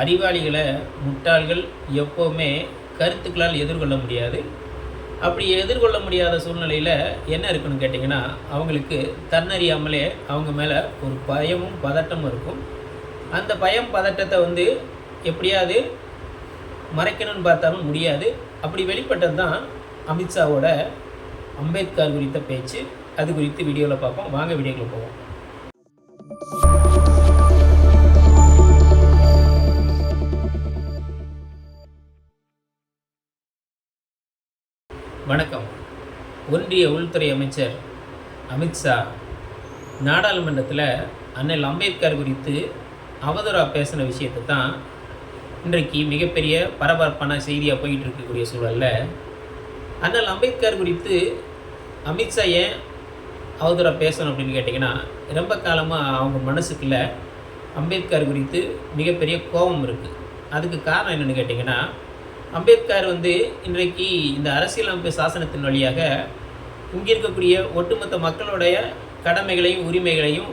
அறிவாளிகளை முட்டாள்கள் எப்போவுமே கருத்துக்களால் எதிர்கொள்ள முடியாது. அப்படி எதிர்கொள்ள முடியாத சூழ்நிலையில் என்ன இருக்குன்னு கேட்டிங்கன்னா அவங்களுக்கு தன்னறியாமலே அவங்க மேலே ஒரு பயமும் பதட்டமும் இருக்கும். அந்த பயம் பதட்டத்தை வந்து எப்படியாவது மறைக்கணும்னு பார்த்தாலும் முடியாது. அப்படி வெளிப்பட்டது தான் அமித்ஷாவோட அம்பேத்கர் குறித்த பேச்சு. அது குறித்து வீடியோவில் பார்ப்போம். வாங்க வீடியோக்குள்ளே போவோம். வணக்கம். ஒன்றிய உள்துறை அமைச்சர் அமித்ஷா நாடாளுமன்றத்தில் அண்ணல் அம்பேத்கர் குறித்து அவதூறாக பேசின விஷயத்தை தான் இன்றைக்கு மிகப்பெரிய பரபரப்பான செய்தியாக போயிட்டு இருக்கக்கூடிய சூழலில் அண்ணல் அம்பேத்கர் குறித்து அமித்ஷா ஏன் அவதூறாக பேசணும் அப்படின்னு கேட்டிங்கன்னா ரொம்ப காலமாக அவங்க மனசுக்குள்ள அம்பேத்கர் குறித்து மிகப்பெரிய கோபம் இருக்குது அதுக்கு காரணம் என்னென்னு கேட்டிங்கன்னா அம்பேத்கர் வந்து இன்றைக்கு இந்த அரசியலமைப்பு சாசனத்தின் வழியாக இங்கே இருக்கக்கூடிய ஒட்டுமொத்த மக்களுடைய கடமைகளையும் உரிமைகளையும்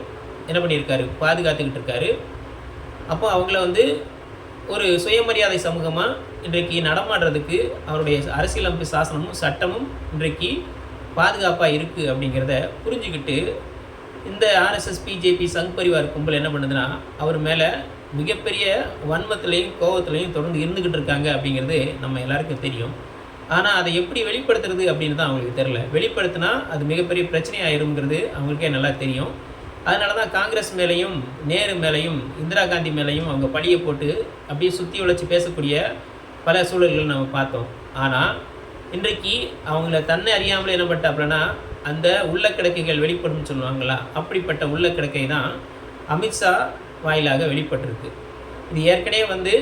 என்ன பண்ணியிருக்காரு? பாதுகாத்துக்கிட்டு இருக்காரு. அப்போ அவங்கள வந்து ஒரு சுயமரியாதை சமூகமாக இன்றைக்கு நடமாடுறதுக்கு அவருடைய அரசியலமைப்பு சாசனமும் சட்டமும் இன்றைக்கு பாதுகாப்பாக இருக்குது அப்படிங்கிறத புரிஞ்சுக்கிட்டு இந்த ஆர்எஸ்எஸ் பிஜேபி சங் பரிவார் கும்பல் என்ன பண்ணுதுன்னா அவர் மேலே மிகப்பெரிய வன்மத்திலையும் கோபத்திலையும் தொடர்ந்து இருந்துக்கிட்டு இருக்காங்க அப்படிங்கிறது நம்ம எல்லாருக்கும் தெரியும். ஆனால் அதை எப்படி வெளிப்படுத்துறது அப்படின்னு தான் அவங்களுக்கு தெரில வெளிப்படுத்தினா அது மிகப்பெரிய பிரச்சனையாயிருங்கிறது அவங்களுக்கே நல்லா தெரியும். அதனால தான் காங்கிரஸ் மேலேயும் நேரு மேலேயும் இந்திரா காந்தி மேலேயும் அவங்க பழியை போட்டு அப்படியே சுற்றி உழைச்சி பேசக்கூடிய பல சூழல்கள் நம்ம பார்த்தோம். ஆனால் இன்றைக்கு அவங்கள தன்னை அறியாமலே என்ன அந்த உள்ள கிடக்கைகள் வெளிப்படும் சொல்லுவாங்களா? அப்படிப்பட்ட உள்ள கிடக்கை தான் அமித்ஷா வாயிலாக வெளிப்பட்டிருக்கு. இது ஏற்கனவே வந்து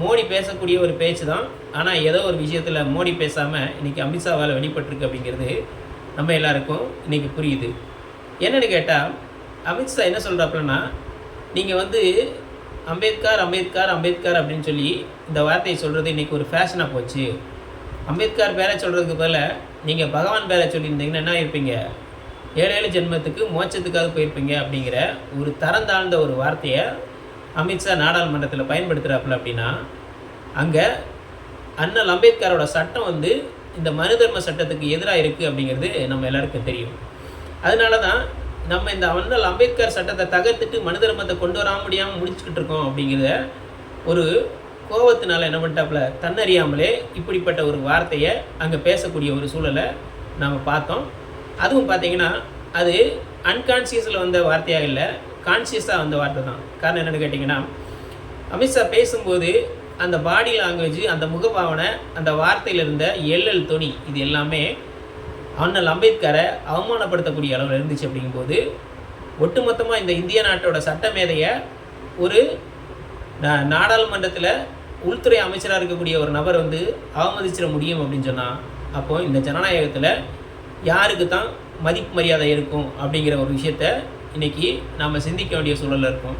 மோடி பேசக்கூடிய ஒரு பேச்சு தான். ஆனால் ஏதோ ஒரு விஷயத்தில் மோடி பேசாமல் இன்றைக்கி அமித்ஷாவால் வெளிப்பட்டிருக்கு அப்படிங்கிறது நம்ம எல்லாருக்கும் இன்றைக்கி புரியுது. என்னென்னு கேட்டால் அமித்ஷா என்ன சொல்கிறாப்புலன்னா நீங்கள் வந்து அம்பேத்கர் அம்பேத்கர் அம்பேத்கர் அப்படின்னு சொல்லி இந்த வார்த்தையை சொல்கிறது இன்றைக்கி ஒரு ஃபேஷனாக போச்சு. அம்பேத்கர் பேரை சொல்கிறதுக்கு பதிலாக நீங்கள் பகவான் பேரை சொல்லியிருந்தீங்கன்னா என்ன இருப்பீங்க ஏழேழு ஜென்மத்துக்கு மோட்சத்துக்காக போயிருப்பீங்க அப்படிங்கிற ஒரு தரம் தாழ்ந்த ஒரு வார்த்தையை அமித்ஷா நாடாளுமன்றத்தில் பயன்படுத்துகிறாப்புல அப்படின்னா அங்கே அண்ணல் அம்பேத்கரோட சட்டம் வந்து இந்த மனு தர்ம சட்டத்துக்கு எதிராக இருக்குது அப்படிங்கிறது நம்ம எல்லாருக்கும் தெரியும். அதனால தான் நம்ம இந்த அண்ணல் அம்பேத்கர் சட்டத்தை தகர்த்துட்டு மனு தர்மத்தை கொண்டு வர முடியாமல் முடிச்சுக்கிட்டு இருக்கோம் அப்படிங்கிறத ஒரு கோபத்தினால என்ன பண்ணிட்டாப்புல தன்னறியாமலே இப்படிப்பட்ட ஒரு வார்த்தையை அங்கே பேசக்கூடிய ஒரு சூழலை நாம் பார்த்தோம். அதுவும் பார்த்தீங்கன்னா அது அன்கான்சியஸில் வந்த வார்த்தையாக இல்லை கான்சியஸாக வந்த வார்த்தை தான். காரணம் என்னென்னு கேட்டிங்கன்னா அமித்ஷா பேசும்போது அந்த பாடி லாங்குவேஜ் அந்த முகபாவனை அந்த வார்த்தையில் இருந்த எல்எல் தொனி இது எல்லாமே அண்ணல் அம்பேத்கரை அவமானப்படுத்தக்கூடிய அளவில் இருந்துச்சு அப்படிங்கும்போது ஒட்டுமொத்தமாக இந்த இந்திய நாட்டோட சட்டமேதையை ஒரு நாடாளுமன்றத்தில் உள்துறை அமைச்சராக இருக்கக்கூடிய ஒரு நபர் வந்து அவமதிச்சிட முடியும் அப்படின்னு சொன்னால் அப்போது இந்த ஜனநாயகத்தில் யாருக்கு தான் மதிப்பு மரியாதை இருக்கும் அப்படிங்கிற ஒரு விஷயத்த இன்றைக்கி நாம் சிந்திக்க வேண்டிய சூழலில் இருக்கும்.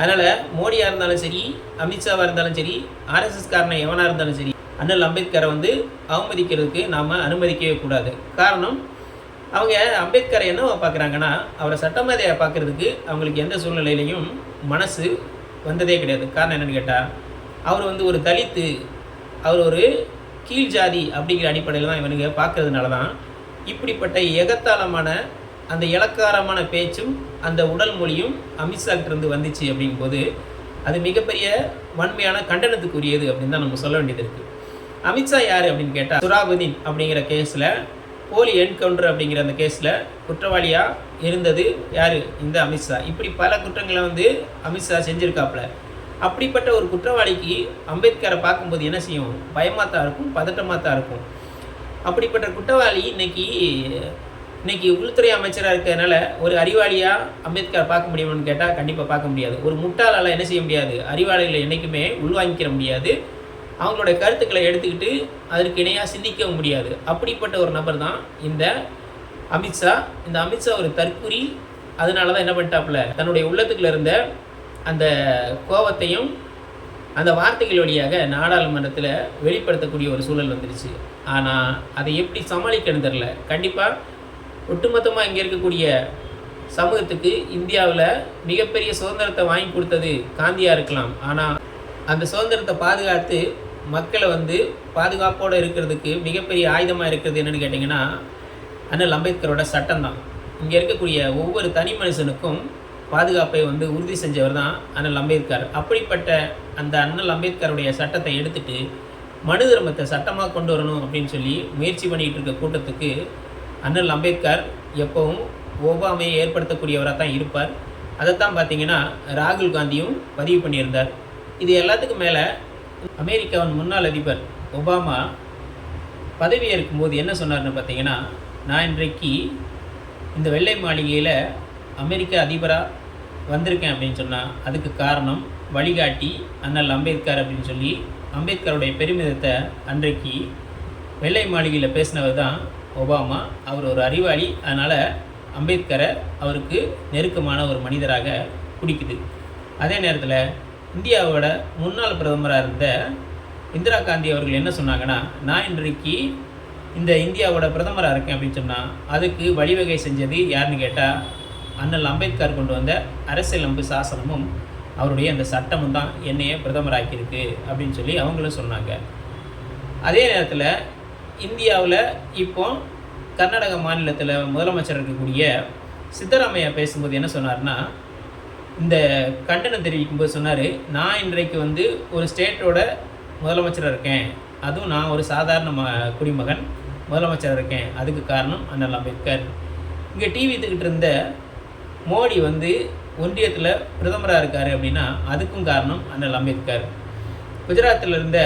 அதனால் மோடியாக இருந்தாலும் சரி அமித்ஷாவாக இருந்தாலும் சரி ஆர்எஸ்எஸ்காரனை எவனாக இருந்தாலும் சரி அண்ணல் அம்பேத்கரை வந்து அவமதிக்கிறதுக்கு நாம் அனுமதிக்கவே கூடாது. காரணம் அவங்க அம்பேத்கரை என்னவா பார்க்குறாங்கன்னா அவரை சட்டமேதையை பார்க்குறதுக்கு அவங்களுக்கு எந்த சூழ்நிலையிலையும் மனசு வந்ததே கிடையாது. காரணம் என்னென்னு கேட்டால் அவர் வந்து ஒரு தலித்து அவர் ஒரு கீழ் ஜாதி அப்படிங்கிற அடிப்படையில் தான் இவனுங்க பார்க்கறதுனால தான் இப்படிப்பட்ட எகத்தாளமான அந்த இலக்காரமான பேச்சும் அந்த உடல் மொழியும் அமித்ஷாக்கிட்ட வந்துச்சு அப்படின் அப்படிங்கும்போது அது மிகப்பெரிய வன்மையான கண்டனத்துக்குரியது அப்படின்னு தான் நம்ம சொல்ல வேண்டியது இருக்குது அமித்ஷா யார் அப்படின்னு கேட்டால் சுராபுதீன் அப்படிங்கிற கேஸில் போலி என்கவுண்டர் அப்படிங்கிற அந்த கேஸில் குற்றவாளியாக இருந்தது யார்? இந்த அமித்ஷா இப்படி பல குற்றங்களை வந்து அமித்ஷா செஞ்சுருக்காப்புல. அப்படிப்பட்ட ஒரு குற்றவாளிக்கு அம்பேத்கரை பார்க்கும்போது என்ன செய்யும்? பயமாக தான் இருக்கும் பதட்டமாக தான் இருக்கும். அப்படிப்பட்ட குற்றவாளி இன்னைக்கு இன்னைக்கு உள்துறை அமைச்சராக இருக்கிறதுனால ஒரு அறிவாளியாக அம்பேத்கர் பார்க்க முடியுமான்னு கேட்டால் கண்டிப்பாக பார்க்க முடியாது. ஒரு முட்டாளால் என்ன செய்ய முடியாது? அறிவாளிகளை என்றைக்குமே உள்வாங்கிக்கிற முடியாது. அவங்களோட கருத்துக்களை எடுத்துக்கிட்டு அதற்கு இணையாக சிந்திக்கவும் முடியாது. அப்படிப்பட்ட ஒரு நபர் தான் இந்த அமித்ஷா இந்த அமித்ஷா ஒரு தற்குறி அதனால தான் என்ன பண்ணிட்டாப்புல? தன்னுடைய உள்ளத்துக்குள்ள இருந்த அந்த கோபத்தையும் அந்த வார்த்தைகள் வழியாக நாடாளுமன்றத்தில் வெளிப்படுத்தக்கூடிய ஒரு சூழல் வந்துடுச்சு. ஆனால் அதை எப்படி சமாளிக்கணும் தெரில கண்டிப்பாக ஒட்டுமொத்தமாக இங்கே இருக்கக்கூடிய சமூகத்துக்கு இந்தியாவில் மிகப்பெரிய சுதந்திரத்தை வாங்கி கொடுத்தது காந்தியாக இருக்கலாம். ஆனால் அந்த சுதந்திரத்தை பாதுகாத்து மக்களை வந்து பாதுகாப்போடு இருக்கிறதுக்கு மிகப்பெரிய ஆயுதமாக இருக்கிறது என்னென்னு கேட்டிங்கன்னா அண்ணல் அம்பேத்கரோட சட்டம் தான் இங்கே இருக்கக்கூடிய ஒவ்வொரு தனி மனுஷனுக்கும் பாதுகாப்பை வந்து உறுதி செஞ்சவர் தான் அண்ணல் அம்பேத்கர். அப்படிப்பட்ட அந்த அண்ணல் அம்பேத்கருடைய சட்டத்தை எடுத்துட்டு மனு தர்மத்தை சட்டமாக கொண்டு வரணும் அப்படின்னு சொல்லி முயற்சி பண்ணிகிட்டு இருக்க கூட்டத்துக்கு அண்ணல் அம்பேத்கர் எப்பவும் ஒவ்வாமையை ஏற்படுத்தக்கூடியவராக தான் இருப்பார். அதைத்தான் பார்த்தீங்கன்னா ராகுல் காந்தியும் பதிவு பண்ணியிருந்தார். இது எல்லாத்துக்கும் மேலே அமெரிக்காவின் முன்னாள் அதிபர் ஒபாமா பதவியேற்கும் போது என்ன சொன்னார்னு பார்த்தீங்கன்னா நான் இன்றைக்கு இந்த வெள்ளை மாளிகையில் அமெரிக்க அதிபராக வந்திருக்கேன் அப்படின்னு சொன்னால் அதுக்கு காரணம் வழிகாட்டி அண்ணல் அம்பேத்கர் அப்படின்னு சொல்லி அம்பேத்கருடைய பெருமிதத்தை அன்றைக்கு வெள்ளை மாளிகையில் பேசினவர் தான் ஒபாமா. அவர் ஒரு அறிவாளி. அதனால் அம்பேத்கரை அவருக்கு நெருக்கமான ஒரு மனிதராக பிடிக்குது அதே நேரத்தில் இந்தியாவோட முன்னாள் பிரதமராக இருந்த இந்திரா காந்தி அவர்கள் என்ன சொன்னாங்கன்னா நான் இன்றைக்கு இந்த இந்தியாவோட பிரதமராக இருக்கேன் அப்படின்னு சொன்னால் அதுக்கு வழிவகை செஞ்சது யாருன்னு கேட்டால் அண்ணல் அம்பேத்கர் கொண்டு வந்த அரசியலமைப்பு சாசனமும் அவருடைய அந்த சட்டமும் தான் என்னையே பிரதமராக்கியிருக்கு அப்படின்னு சொல்லி அவங்களும் சொன்னாங்க. அதே நேரத்தில் இந்தியாவில் இப்போ கர்நாடக மாநிலத்தில் முதலமைச்சர் இருக்கக்கூடிய சித்தராமையா பேசும்போது என்ன சொன்னார்னா இந்த கண்டனம் தெரிவிக்கும்போது சொன்னார் நான் இன்றைக்கு வந்து ஒரு ஸ்டேட்டோட முதலமைச்சராக இருக்கேன். அதுவும் நான் ஒரு சாதாரண ம குடிமகன் முதலமைச்சராக இருக்கேன். அதுக்கு காரணம் அண்ணல் அம்பேத்கர். இங்கே டிவி எடுத்துக்கிட்டு இருந்த மோடி வந்து ஒன்றியத்தில் பிரதமராக இருக்கார் அப்படின்னா அதுக்கும் காரணம் அண்ணல் அம்பேத்கர். குஜராத்தில் இருந்த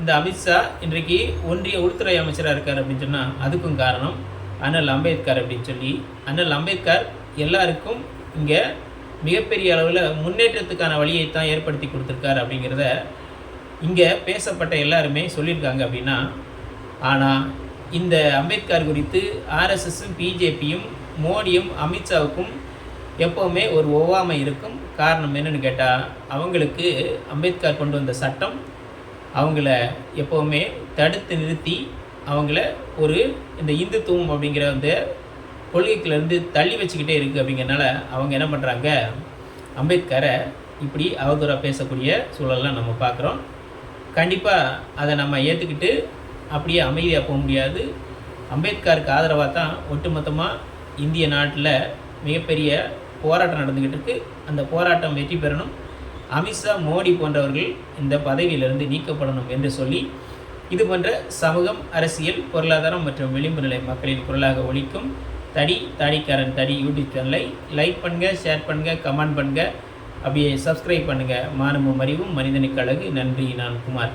இந்த அமித்ஷா இன்றைக்கு ஒன்றிய உள்துறை அமைச்சராக இருக்கார் அப்படின்னு சொன்னால் அதுக்கும் காரணம் அண்ணல் அம்பேத்கர் அப்படின்னு சொல்லி. அண்ணல் அம்பேத்கர் எல்லாருக்கும் இங்கே மிகப்பெரிய அளவில் முன்னேற்றத்துக்கான வழியை தான் ஏற்படுத்தி கொடுத்துருக்காரு அப்படிங்கிறத இங்கே பேசப்பட்ட எல்லாருமே சொல்லியிருக்காங்க அப்படின்னா ஆனால் இந்த அம்பேத்கர் குறித்து ஆர்எஸ்எஸும் பிஜேபியும் மோடியும் அமித்ஷாவுக்கும் எப்போவுமே ஒரு ஒவ்வாமை இருக்கும். காரணம் என்னென்னு கேட்டால் அவங்களுக்கு அம்பேத்கர் கொண்டு வந்த சட்டம் அவங்கள எப்போவுமே தடுத்து நிறுத்தி அவங்கள ஒரு இந்த இந்துத்துவம் அப்படிங்கிற அந்த கொள்கைக்கிலேருந்து தள்ளி வச்சுக்கிட்டே இருக்குது அப்படிங்கிறனால அவங்க என்ன பண்ணுறாங்க அம்பேத்கரை இப்படி அவதூறாக பேசக்கூடிய சூழல்லாம் நம்ம பார்க்குறோம் கண்டிப்பாக அதை நம்ம ஏற்றுக்கிட்டு அப்படியே அமைதியாக போக முடியாது. அம்பேத்கருக்கு ஆதரவாக தான் ஒட்டுமொத்தமாக இந்திய நாட்டில் மிகப்பெரிய போராட்டம் நடந்துக்கிட்டு இருக்குது அந்த போராட்டம் வெற்றி பெறணும். அமித்ஷா மோடி போன்றவர்கள் இந்த பதவியிலிருந்து நீக்கப்படணும் என்று சொல்லி இது போன்ற சமூகம் அரசியல் பொருளாதாரம் மற்றும் விளிம்பு நிலை மக்களின் குரலாக ஒழிக்கும் தடி தாடிக்காரன் தடி யூடியூப் சேனலை லைக் பண்ணுங்கள் ஷேர் பண்ணுங்கள் கமெண்ட் பண்ணுங்கள் அப்படியே சப்ஸ்கிரைப் பண்ணுங்கள் மானமும் அறிவும் மனிதனுக்கு அழகு. நன்றி நான் குமார்.